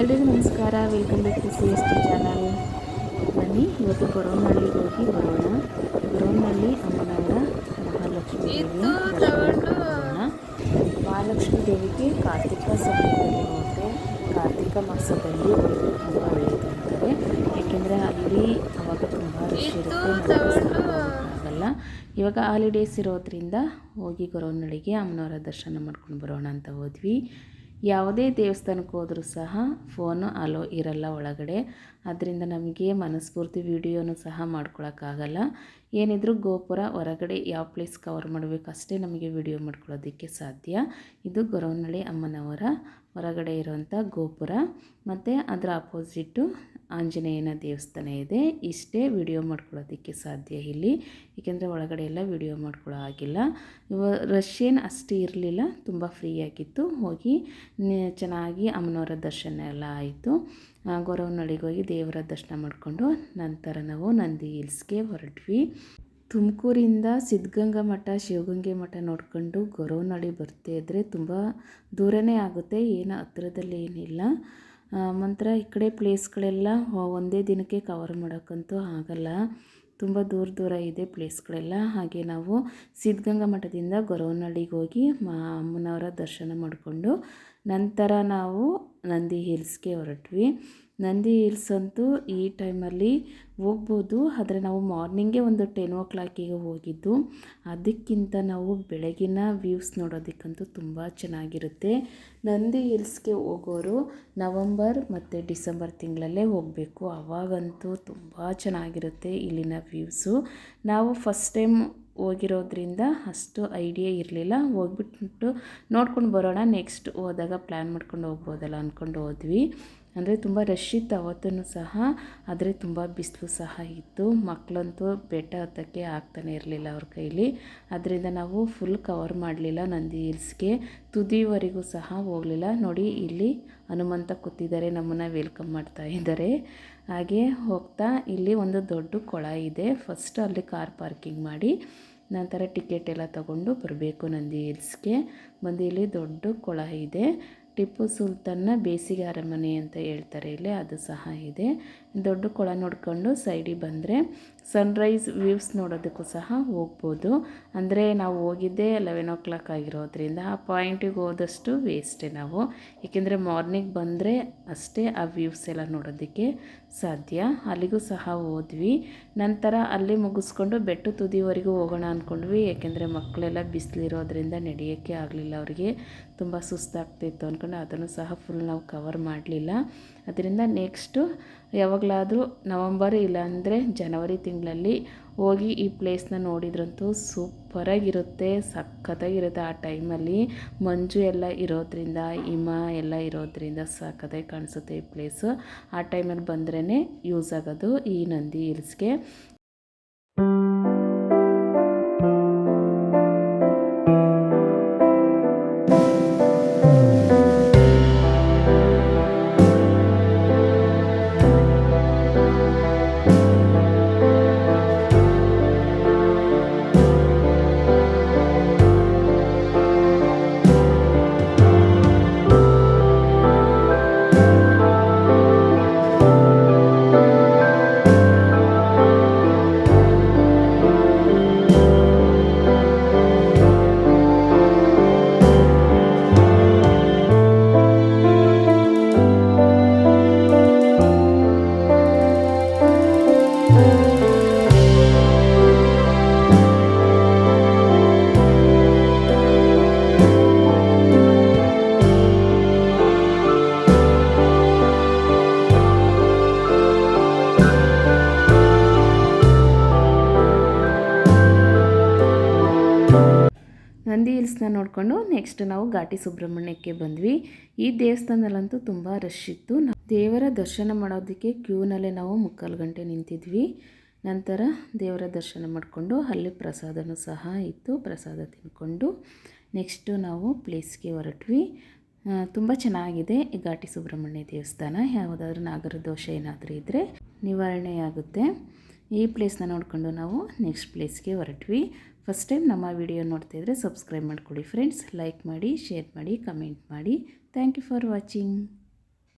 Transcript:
ಎಲ್ರಿಗೂ ನಮಸ್ಕಾರ. Welcome back to C S T channel ಬನ್ನಿ ಇವತ್ತು ಗೊರವನಹಳ್ಳಿಗೆ ಹೋಗಿ ಬರೋಣ. ಗೊರವನಹಳ್ಳಿ ಅಮ್ಮನವರ ಮಹಾಲಕ್ಷ್ಮಿ ದೇವಿ ಮಹಾಲಕ್ಷ್ಮಿ ದೇವಿಗೆ ಕಾರ್ತಿಕ ಸಮಯದಲ್ಲಿ ಹೋದರೆ ಕಾರ್ತಿಕ ಮಾಸದಲ್ಲಿ ಹೋಗಿ ತುಂಬ ಒಳ್ಳೆಯದು ಅಂತಾರೆ. ಏಕೆಂದರೆ ಅಲ್ಲಿ ಅವಾಗ ತುಂಬ ರಶ್ ಇರುತ್ತೆ ಆಗಲ್ಲ ಇವಾಗ ಹಾಲಿಡೇಸ್ ಇರೋದ್ರಿಂದ ಹೋಗಿ ಗೊರವನಹಳ್ಳಿಗೆ ಅಮ್ಮನವರ ದರ್ಶನ ಮಾಡ್ಕೊಂಡು ಬರೋಣ ಅಂತ ಹೋದ್ವಿ. ಯಾವುದೇ ದೇವಸ್ಥಾನಕ್ಕೆ ಹೋದರೂ ಸಹ ಫೋನು ಅಲೋ ಇರಲ್ಲ ಒಳಗಡೆ. ಅದರಿಂದ ನಮಗೆ ಮನಸ್ಫೂರ್ತಿ ವಿಡಿಯೋನು ಸಹ ಮಾಡ್ಕೊಳಕ್ಕಾಗಲ್ಲ. ಏನಿದ್ರೂ ಗೋಪುರ ಹೊರಗಡೆ ಯಾವ ಪ್ಲೇಸ್ ಕವರ್ ಮಾಡಬೇಕು ಅಷ್ಟೇ ನಮಗೆ ವಿಡಿಯೋ ಮಾಡ್ಕೊಳ್ಳೋದಕ್ಕೆ ಸಾಧ್ಯ. ಇದು ಗೊರವನಹಳ್ಳಿ ಅಮ್ಮನವರ ಹೊರಗಡೆ ಇರುವಂಥ ಗೋಪುರ. ಮತ್ತು ಅದರ ಅಪೋಸಿಟ್ಟು ಆಂಜನೇಯನ ದೇವಸ್ಥಾನ ಇದೆ. ಇಷ್ಟೇ ವಿಡಿಯೋ ಮಾಡ್ಕೊಳ್ಳೋದಕ್ಕೆ ಸಾಧ್ಯ ಇಲ್ಲಿ. ಏಕೆಂದರೆ ಒಳಗಡೆ ಎಲ್ಲ ವಿಡಿಯೋ ಮಾಡ್ಕೊಳ್ಳೋ ಆಗಿಲ್ಲ ಇವ ರಶ್ ಏನು ಅಷ್ಟು ಇರಲಿಲ್ಲ. ತುಂಬ ಫ್ರೀಯಾಗಿತ್ತು ಹೋಗಿ ಚೆನ್ನಾಗಿ ಅಮ್ಮನವರ ದರ್ಶನ ಎಲ್ಲ ಆಯಿತು. ಗೊರವನಹಳ್ಳಿಗೆ ಹೋಗಿ ದೇವರ ದರ್ಶನ ಮಾಡಿಕೊಂಡು ನಂತರ ನಾವು ನಂದಿ ಹಿಲ್ಸ್ಗೆ ಹೊರಟ್ವಿ. ತುಮಕೂರಿಂದ ಸಿದ್ಧಗಂಗಾ ಮಠ, ಶಿವಗಂಗೆ ಮಠ ನೋಡಿಕೊಂಡು ಗೊರವನಹಳ್ಳಿ ಬರ್ತಾ ಇದ್ದರೆ ತುಂಬ ದೂರನೇ ಆಗುತ್ತೆ. ಏನು ಹತ್ರದಲ್ಲಿ ಏನಿಲ್ಲ. ನಂತರ ಈ ಕಡೆ ಪ್ಲೇಸ್ಗಳೆಲ್ಲ ಒಂದೇ ದಿನಕ್ಕೆ ಕವರ್ ಮಾಡೋಕ್ಕಂತೂ ಆಗಲ್ಲ. ತುಂಬ ದೂರ ದೂರ ಇದೆ ಪ್ಲೇಸ್ಗಳೆಲ್ಲ ಹಾಗೆ ನಾವು ಸಿದ್ಧಗಂಗಾ ಮಠದಿಂದ ಗೊರವನಹಳ್ಳಿಗೆ ಹೋಗಿ ಮಾ, ಅಮ್ಮನವರ ದರ್ಶನ ಮಾಡಿಕೊಂಡು ನಂತರ ನಾವು ನಂದಿ ಹಿಲ್ಸ್ಗೆ ಹೊರಟ್ವಿ. ನಂದಿ ಹಿಲ್ಸ್ ಅಂತೂ ಈ ಟೈಮಲ್ಲಿ ಹೋಗ್ಬೋದು. ಆದರೆ ನಾವು ಮಾರ್ನಿಂಗೇ ಒಂದು ಟೆನ್ ಓ ಕ್ಲಾಕಿಗೆ ಹೋಗಿದ್ದು. ಅದಕ್ಕಿಂತ ನಾವು ಬೆಳಗಿನ ವ್ಯೂಸ್ ನೋಡೋದಕ್ಕಂತೂ ತುಂಬ ಚೆನ್ನಾಗಿರುತ್ತೆ. ನಂದಿ ಹಿಲ್ಸ್ಗೆ ಹೋಗೋರು ನವಂಬರ್ ಮತ್ತು ಡಿಸೆಂಬರ್ ತಿಂಗಳಲ್ಲೇ ಹೋಗಬೇಕು. ಆವಾಗಂತೂ ತುಂಬ ಚೆನ್ನಾಗಿರುತ್ತೆ ಇಲ್ಲಿನ ವ್ಯೂಸು. ನಾವು ಫಸ್ಟ್ ಟೈಮ್ ಹೋಗಿರೋದ್ರಿಂದ ಅಷ್ಟು ಐಡಿಯಾ ಇರಲಿಲ್ಲ. ಹೋಗ್ಬಿಟ್ಟು ನೋಡ್ಕೊಂಡು ಬರೋಣ. ನೆಕ್ಸ್ಟ್ ಹೋದಾಗ ಪ್ಲ್ಯಾನ್ ಮಾಡ್ಕೊಂಡು ಹೋಗ್ಬೋದಲ್ಲ ಅಂದ್ಕೊಂಡು ಹೋದ್ವಿ. ಅಂದರೆ ತುಂಬ ರಶ್ ಇತ್ತು ಅವತ್ತೂ ಸಹ, ಆದರೆ ತುಂಬ ಬಿಸಿಲು ಸಹ ಇತ್ತು. ಮಕ್ಕಳಂತೂ ಬೆಟ್ಟ ಹತ್ತಕ್ಕೆ ಆಗ್ತಾನೆ ಇರಲಿಲ್ಲ ಅವ್ರ ಕೈಲಿ. ಅದರಿಂದ ನಾವು ಫುಲ್ ಕವರ್ ಮಾಡಲಿಲ್ಲ ನಂದಿ ಹಿಲ್ಸ್ಗೆ ತುದಿವರೆಗೂ ಸಹ ಹೋಗಲಿಲ್ಲ. ನೋಡಿ, ಇಲ್ಲಿ ಹನುಮಂತ ಕೂತಿದ್ದಾರೆ, ನಮ್ಮನ್ನು ವೆಲ್ಕಮ್ ಮಾಡ್ತಾ ಇದ್ದಾರೆ. ಹಾಗೆ ಹೋಗ್ತಾ ಇಲ್ಲಿ ಒಂದು ದೊಡ್ಡ ಕೊಳ ಇದೆ. ಫಸ್ಟ್ ಅಲ್ಲಿ ಕಾರ್ ಪಾರ್ಕಿಂಗ್ ಮಾಡಿ, ನಂತರ ಟಿಕೆಟ್ ಎಲ್ಲ ತಗೊಂಡು ಬರಬೇಕು ನಂದಿ ಹಿಲ್ಸ್ಗೆ ಬಂದು ಇಲ್ಲಿ ದೊಡ್ಡ ಕೊಳ ಇದೆ. ಟಿಪ್ಪು ಸುಲ್ತಾನ್ನ ಬೇಸಿಗೆ ಅರಮನೆ ಅಂತ ಹೇಳ್ತಾರೆ ಇಲ್ಲಿ, ಅದು ಸಹ ಇದೆ. ದೊಡ್ಡ ಕೊಳ ನೋಡಿಕೊಂಡು ಸೈಡಿಗೆ ಬಂದರೆ ಸನ್ರೈಸ್ ವ್ಯೂವ್ಸ್ ನೋಡೋದಕ್ಕೂ ಸಹ ಹೋಗ್ಬೋದು. ಅಂದರೆ ನಾವು ಹೋಗಿದ್ದೇ ಲೆವೆನ್ ಓ ಕ್ಲಾಕ್ ಆಗಿರೋದ್ರಿಂದ ಆ ಪಾಯಿಂಟಿಗೆ ಹೋದಷ್ಟು ವೇಸ್ಟೇ ನಾವು. ಏಕೆಂದರೆ ಮಾರ್ನಿಂಗ್ ಬಂದರೆ ಅಷ್ಟೇ ಆ ವ್ಯೂವ್ಸ್ ಎಲ್ಲ ನೋಡೋದಕ್ಕೆ ಸಾಧ್ಯ? ಅಲ್ಲಿಗೂ ಸಹ ಹೋದ್ವಿ. ನಂತರ ಅಲ್ಲಿ ಮುಗಿಸ್ಕೊಂಡು ಬೆಟ್ಟು ತುದಿವರೆಗೂ ಹೋಗೋಣ ಅಂದ್ಕೊಂಡ್ವಿ ಏಕೆಂದರೆ ಮಕ್ಕಳೆಲ್ಲ ಬಿಸಿಲಿರೋದ್ರಿಂದ ನಡೆಯೋಕ್ಕೆ ಆಗಲಿಲ್ಲ ಅವರಿಗೆ. ತುಂಬ ಸುಸ್ತಾಗ್ತಿತ್ತು ಅಂದ್ಕೊಂಡು ಅದನ್ನು ಸಹ ಫುಲ್ ನಾವು ಕವರ್ ಮಾಡಲಿಲ್ಲ. ಅದರಿಂದ ನೆಕ್ಸ್ಟು ಯಾವಾಗಲಾದರೂ ನವಂಬರ್ ಇಲ್ಲಾಂದರೆ ಜನವರಿ ತಿಂಗಳಲ್ಲಿ ಹೋಗಿ ಈ ಪ್ಲೇಸ್ನ ನೋಡಿದ್ರಂತೂ ಸೂಪರಾಗಿರುತ್ತೆ, ಸಖತ್ತಾಗಿರುತ್ತೆ ಆ ಟೈಮಲ್ಲಿ ಮಂಜು ಎಲ್ಲ ಇರೋದ್ರಿಂದ, ಹಿಮ ಎಲ್ಲ ಇರೋದ್ರಿಂದ ಸಖತ್ತಾಗಿ ಕಾಣಿಸುತ್ತೆ ಈ ಪ್ಲೇಸು ಆ ಟೈಮಲ್ಲಿ ಬಂದ್ರೇ ಯೂಸ್ ಆಗೋದು ಈ ನಂದಿ ಹಿಲ್ಸ್ಗೆ ನಂದಿ ಹಿಲ್ಸ್ನ ನೋಡಿಕೊಂಡು ನೆಕ್ಸ್ಟ್ ನಾವು ಘಾಟಿ ಸುಬ್ರಹ್ಮಣ್ಯಕ್ಕೆ ಬಂದ್ವಿ. ಈ ದೇವಸ್ಥಾನದಲ್ಲಂತೂ ತುಂಬ ರಶ್ ಇತ್ತು. ದೇವರ ದರ್ಶನ ಮಾಡೋದಕ್ಕೆ ಕ್ಯೂನಲ್ಲೇ ನಾವು ಮುಕ್ಕಾಲು ಗಂಟೆ ನಿಂತಿದ್ವಿ. ನಂತರ ದೇವರ ದರ್ಶನ ಮಾಡಿಕೊಂಡು ಅಲ್ಲಿ ಪ್ರಸಾದನೂ ಸಹ ಇತ್ತು, ಪ್ರಸಾದ ತಿನ್ಕೊಂಡು. ನೆಕ್ಸ್ಟು ನಾವು ಪ್ಲೇಸ್ಗೆ ಹೊರಟ್ವಿ. ತುಂಬ ಚೆನ್ನಾಗಿದೆ ಈ ಘಾಟಿ ಸುಬ್ರಹ್ಮಣ್ಯ ದೇವಸ್ಥಾನ. ಯಾವುದಾದ್ರೂ ನಾಗರ ದೋಷ ಏನಾದರೂ ಇದ್ದರೆ ನಿವಾರಣೆಯಾಗುತ್ತೆ. ಈ ಪ್ಲೇಸ್ನ ನೋಡಿಕೊಂಡು ನಾವು ನೆಕ್ಸ್ಟ್ ಪ್ಲೇಸ್ಗೆ ಹೊರಟ್ವಿ. ಫಸ್ಟ್ ಟೈಮ್ ನಮ್ಮ ವಿಡಿಯೋ ನೋಡ್ತಿದ್ರೆ ಸಬ್ಸ್ಕ್ರೈಬ್ ಮಾಡ್ಕೊಳ್ಳಿ ಫ್ರೆಂಡ್ಸ್ ಲೈಕ್ ಮಾಡಿ ಶೇರ್ ಮಾಡಿ ಕಮೆಂಟ್ ಮಾಡಿ. Thank you for watching